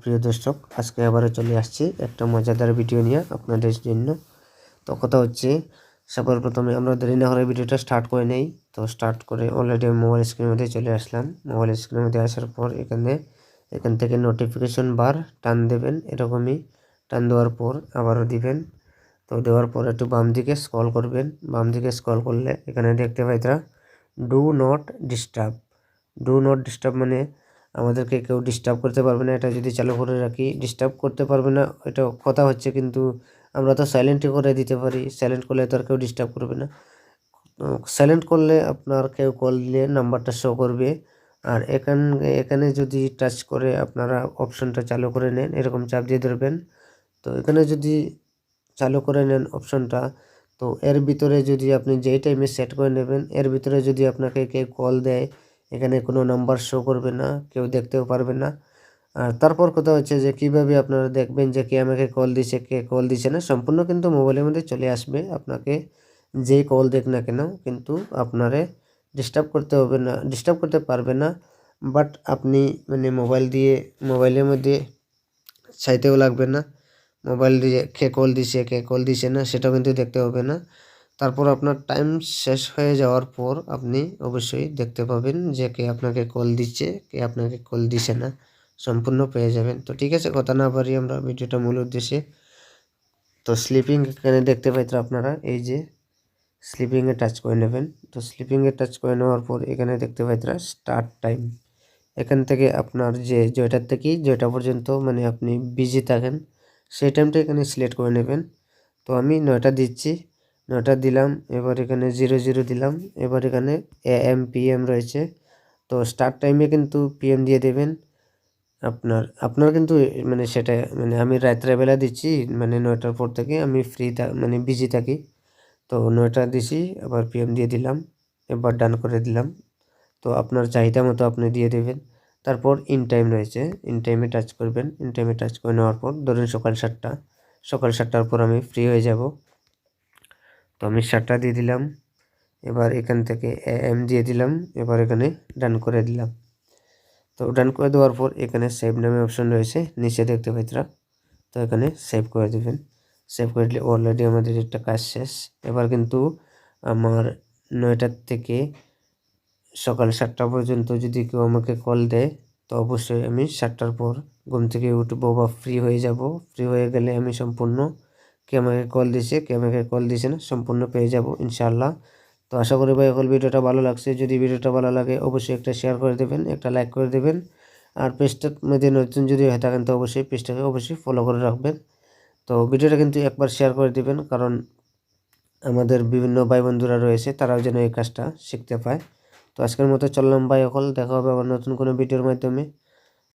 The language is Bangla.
প্রিয় দর্শক, আজকে আবারও চলে আসছি একটা মজাদার ভিডিও নিয়ে আপনাদের জন্য। তো কথা হচ্ছে সবার প্রথমে আমরা দেরি না করে ভিডিওটা স্টার্ট করে নেই। তো স্টার্ট করে অলরেডি মোবাইল স্ক্রিনের মধ্যে চলে আসলাম। মোবাইল স্ক্রিনের মধ্যে আসার পর এখানে, এখান থেকে নোটিফিকেশন বার টান দেবেন, এরকমই টান দেওয়ার পর আবারও দিবেন। তো দেওয়ার পর একটু বাম দিকে স্ক্রল করবেন। বাম দিকে স্ক্রল করলে এখানে দেখতে পাই তারা do not disturb do not disturb মানে আমাদেরকে কেউ ডিস্টার্ব করতে পারবে না, এটা যদি চালু করে রাখি ডিস্টার্ব করতে পারবে না, এটা কথা হচ্ছে কিন্তু আমরা তো সাইলেন্টই করে দিতে পারি সাইলেন্ট করলে তো আর কেউ ডিস্টার্ব করবে না। সাইলেন্ট করলে আপনার কেউ কল দিলে নাম্বারটা শো করবে, আর এখান, এখানে যদি টাচ করে আপনারা অপশনটা চালু করে নেন, এরকম চাপ দিয়ে ধরবেন, তো এখানে যদি চালু করে নেন অপশনটা তো এর ভিতরে যদি আপনি যেই টাইমে সেট করে নেবেন, এর ভিতরে যদি আপনাকে কেউ কল দেয় এখানে কোনো নাম্বার শো করবে না, কেউ দেখতেও পারবে না। আর তারপর কথা হচ্ছে যে, কীভাবে আপনারা দেখবেন যে, কে আমাকে কল দিছে, কে কল দিছে না, সম্পূর্ণ কিন্তু মোবাইলের মধ্যে চলে আসবে। আপনাকে যেই কল দেখ না কেন, কিন্তু আপনারে ডিস্টার্ব করতে হবে না ডিস্টার্ব করতে পারবে না। বাট আপনি মানে মোবাইল দিয়ে মোবাইলের মধ্যে চাইতেও লাগবে না। মোবাইল দিয়ে কে কল দিছে, কে কল দিছে না, সেটাও কিন্তু দেখতে হবে না। তারপর আপনার টাইম শেষ হয়ে যাওয়ার পর আপনি অবশ্যই দেখতে পাবেন যে কে আপনাকে কল দিচ্ছে, কে আপনাকে কল দিছে না। সম্পূর্ণ পেয়ে যাবেন। তো ঠিক আছে, কথা না পারি আমরা ভিডিওটা মূল উদ্দেশ্যে। তো স্লিপিং এখানে দেখতে পাইতো আপনারা, এই যে স্লিপিংয়ে টাচ করে নেবেন। তো স্লিপিংয়ে টাচ করে নেওয়ার পর এখানে দেখতে পাই পাইতরা স্টার্ট টাইম এখান থেকে আপনার যে জয়টার থেকে জয়টা পর্যন্ত মানে আপনি বিজি থাকেন, সেই টাইমটা এখানে সিলেক্ট করে নেবেন। তো আমি নয়টা দিচ্ছি। নয়টা দিলাম, এবার এখানে জিরো জিরো দিলাম, এবার এখানে এ এম পি এম রয়েছে। তো স্টার্ট টাইমে কিন্তু পিএম দিয়ে দেবেন। আপনার আপনার কিন্তু মানে সেটা মানে আমি রাত্রেবেলা দিচ্ছি মানে নয়টার পর থেকে আমি ফ্রি মানে বিজি থাকি। তো নয়টা দিছি, আবার পিএম দিয়ে দিলাম, এবার ডান করে দিলাম। তো আপনার চাহিদা মতো আপনি দিয়ে দেবেন। তারপর ইন টাইম রয়েছে ইন টাইমে টাচ করবেন। ইন টাইমে টাচ করে নেওয়ার পর ধরুন সকাল সাতটা, সকাল সাতটার পর আমি ফ্রি হয়ে যাব। তো আমি সাতটা দিয়ে দিলাম। এবার এখান থেকে এম দিয়ে দিলাম। এবার এখানে ডান করে দিলাম। তো ডান করে দেওয়ার পর এখানে সেভ নামে অপশন রয়েছে। নিচে দেখতে পাইতরা তো এখানে সেভ করে দেবেন। সেভ করে দিলে অলরেডি আমাদের একটা কাজ শেষ। এবার কিন্তু আমার নয়টার থেকে সকাল সাতটা পর্যন্ত যদি কেউ আমাকে কল দেয়, তো অবশ্যই আমি সাতটার পর ঘুম থেকে উঠবো বা ফ্রি হয়ে যাব। ফ্রি হয়ে গেলে আমি সম্পূর্ণ কে কল দিছে, কে কল দিছে না, সম্পূর্ণ পেয়ে যাব, ইনশাআল্লাহ। তো আশা করি ভাই, এখন ভিডিওটা ভালো লাগছে। যদি ভিডিওটা ভালো লাগে, অবশ্যই একটা শেয়ার করে দেবেন, একটা লাইক করে দেবেন। আর পেজটার মধ্যে নতুন যদি হয়ে থাকেন, তো অবশ্যই পেজটাকে অবশ্যই ফলো করে রাখবেন। তো ভিডিওটা কিন্তু একবার শেয়ার করে দেবেন, কারণ আমাদের বিভিন্ন ভাই বন্ধুরা রয়েছে, তারাও যেন এই কাজটা শিখতে পায়। তো আজকের মতো চললাম ভাই, অকল দেখা হবে আবার নতুন কোনো ভিডিওর মাধ্যমে।